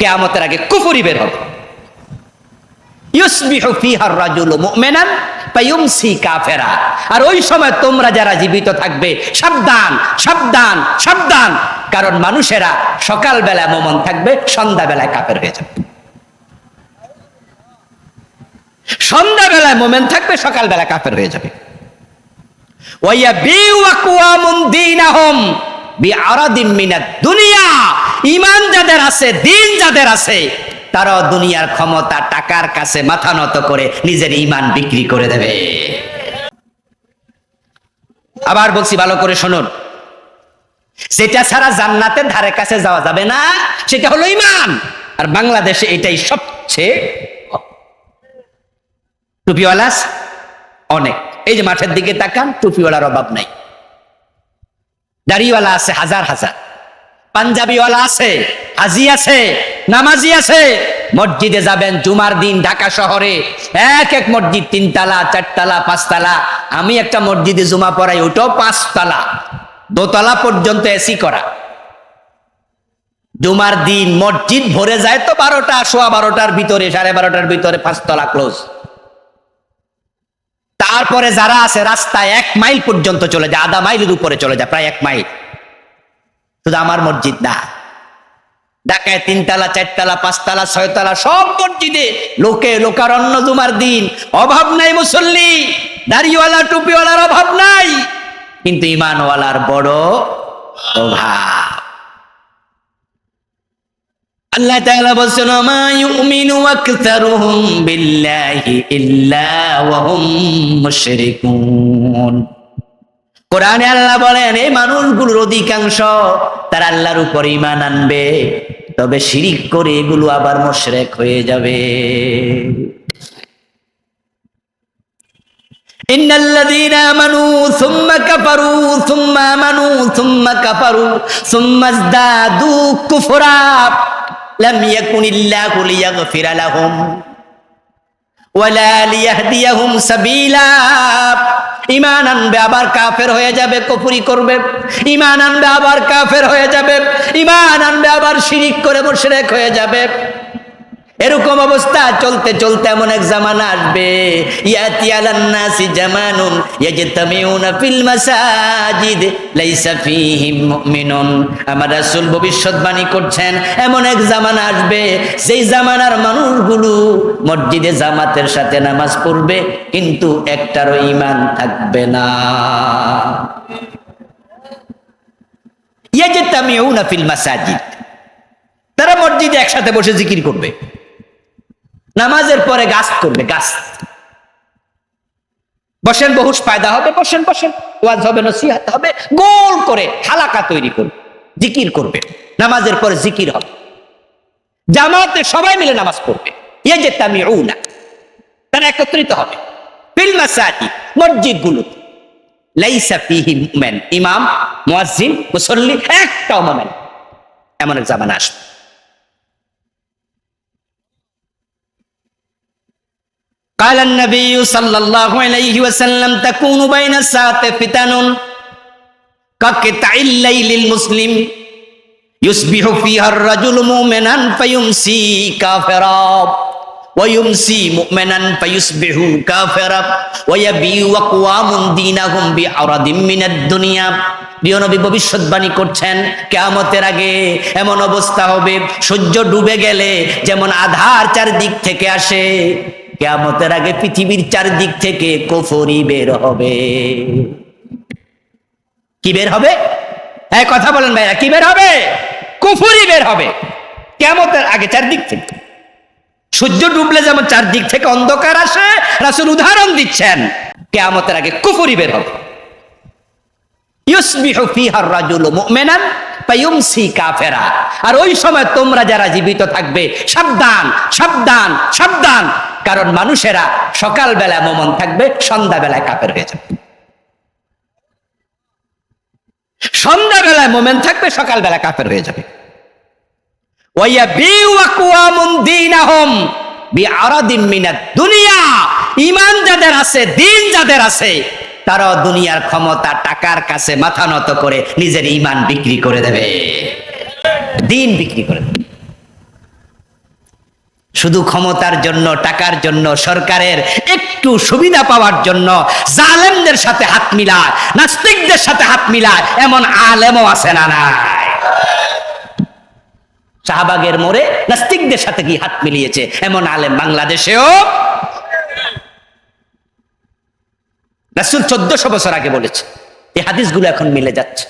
কেয়ামতের আগে কুফুরি বের হবে। আর ওই সময় তোমরা যারা জীবিত থাকবে, সাবধান সাবধান সাবধান। কারণ মানুষেরা সকালবেলা মোমন থাকবে, সন্ধ্যাবেলায় কাফের হয়ে যাবে। সন্ধ্যাবেলায় মোমেন থাকবে সকালবেলা কাফের হয়ে যাবে। ওয়া বিওয়াকুয়ামুন দীনাহুম। বিআরাদিম মিনাদ দুনিয়া। ঈমান যাদের দিন যাদের আছে দুনিয়ার ক্ষমতা, টাকার কাছে মাথা নিজের বিক্রি করে দেবে। আবার বলছি, ভালো করে শুনুন। যেটা ছাড়া জান্নাতের ধারে কাছে যাওয়া যাবে না, সেটা হলো ঈমান। আর বাংলাদেশে এটাই সবচেয়ে অনেক। এই যে মাঠের দিকে তাকান, টুপিওয়ালার অভাব নাই। দাড়িওয়ালা আছে, হাজার হাজার। পাঞ্জাবিওয়ালা আছে, হাজি আছে, নামাজি আছে। মসজিদে যাবেন, জুমার দিন ঢাকা শহরে এক এক মসজিদ, তিনতলা, চারতলা, পাঁচতলা। আমি একটা মসজিদে জুমা পড়াই, ওটাও পাঁচতলা। দোতলা পর্যন্ত এসি করা। জুমার দিন মসজিদ ভরে যায় তো বারোটা, সোয়া বারোটার ভিতরে, সাড়ে বারোটার ভিতরে পাঁচতলা ক্লোজ তারপরে যারা আছে রাস্তায় এক মাইল পর্যন্ত চলে যায়, আধা মাইলের উপরে চলে যায়, প্রায় এক মাইল। শুধু আমার মসজিদ না, ঢাকায় তিনতলা, চারতলা, পাঁচতলা, ছয়তলা, সব মসজিদে লোকে, লোকারণ্য জুমার দিন। অভাব নাই মুসল্লি, দাড়িওয়ালা, টুপিওয়ালার অভাব নাই। কিন্তু ইমানওয়ালার বড় অভাব। আল্লাহ তাআলা বলছেন মা ইউমিনু আকতারুহুম বিল্লাহি ইল্লা ওয়া হুম মুশরিকুন কোরআনে আল্লাহ বলেন এই মানুষগুলোর অধিকাংশ তারা আল্লাহর উপর ঈমান আনবে তবে শিরিক করে এগুলো আবার মুশরিক হয়ে যাবে إن الذين آمنوا ثم كفروا ثم آمنوا ثم كفروا ثم ازدادوا كفرا লাম ইয়াকুনিল্লাহু লিয়াগফিরা লাহুম ওয়ালা লিয়াহদিয়াহুম সাবিলা ইমান আনবে, আবার কাফের হয়ে যাবে কপুরি করবে। ইমান আনবে, আবার কাফের হয়ে যাবে। ইমান আনবে, আবার শিরিক করে বসে হয়ে যাবে। এরকম অবস্থা, চলতে চলতে এমন এক জামানা আসবে। ইয়াতি জামানুন, ইয়াজতামিউনা ফিল মাসাজিদ, লাইসা ফীহিম মুমিনুন। আমার রাসূল ভবিষ্যৎবাণী করছেন, এমন এক জামানা আসবে। সেই জামানার মানুষগুলো মসজিদে জামাতের সাথে নামাজ পড়বে, কিন্তু একটারও ঈমান থাকবে না। ইয়াজতামিউনা ফিল মাসাজিদ, তারা মসজিদে একসাথে বসে জিকির করবে। নামাজের পরে গাছ করবে গাছ। বসেন বহুষ পায়দা হবে, বসেন বসেন। ওয়াজ হবে, নসিহাত হবে, গোল করে হালাকা তৈরি করবে, জিকির করবে। নামাজের পরে জিকির হবে। জামাতে সবাই মিলে নামাজ পড়বে। ইয়ে যে তামি না তারা একত্রিত হবে। ফিল মসজিদগুলো লাইসা ফিহি মুমেন, ইমাম, মুয়াজ্জিন, মুসল্লি একটাও মোমেন এমন এক জামানা আসবে। قال النبي صلى الله عليه وسلم تكون بين الساعة فتن كقطع الليل المسلم يصبح فيها الرجل مؤمنا فيمسي كافرا ويمسي مؤمنا فيصبح كافرا ويبيع أقوام دينهم بعرض من الدنيا প্রিয় নবী ভবিষ্যৎবাণী করছেন কেয়ামতের আগে এমন অবস্থা হবে সূর্য ডুবে গেলে যেমন আধার চারদিক থেকে আসে কেয়ামতের আগে পৃথিবীর চারদিক থেকে কুফরি বের হবে। কি বের হবে? হ্যাঁ কথা বলেন ভাইরা কি বের হবে? কুফরি বের হবে। কেয়ামতের আগে চারদিক থেকে। সূর্য ডুবলে যেমন চারদিক থেকে অন্ধকার আসে, রাসুল উদাহরণ দিচ্ছেন, কেয়ামতের আগে কুফরি বের হবে। আর ওই সময় তোমরা যারা জীবিত থাকবে, সাবধান সাবধান সাবধান। কারণ মানুষেরা সকালবেলা মোমন থাকবে, সন্ধ্যাবেলায় কাফের হয়ে যাবে। সন্ধ্যাবেলায় মোমেন থাকবে সকালবেলা কাফের হয়ে যাবে। ঈমান যাদের আছে, দিন যাদের আছে তারা দুনিয়ার ক্ষমতা, টাকার কাছে মাথা নত করে নিজের ইমান বিক্রি করে দেবে। দিন বিক্রি করে দেবে। শুধু ক্ষমতার জন্য, টাকার জন্য, সরকারের একটু সুবিধা পাওয়ার জন্য জালেমদের সাথে হাত মিলায়, নাস্তিকদের সাথে হাত মিলায়, এমন আলেমও আছে না নাই। শাহবাগের মোড়ে নাস্তিকদের সাথে কি হাত মিলিয়েছে, এমন আলেম বাংলাদেশেও? চোদ্দশো বছর আগে বলেছে, এই হাদিসগুলো এখন মিলে যাচ্ছে।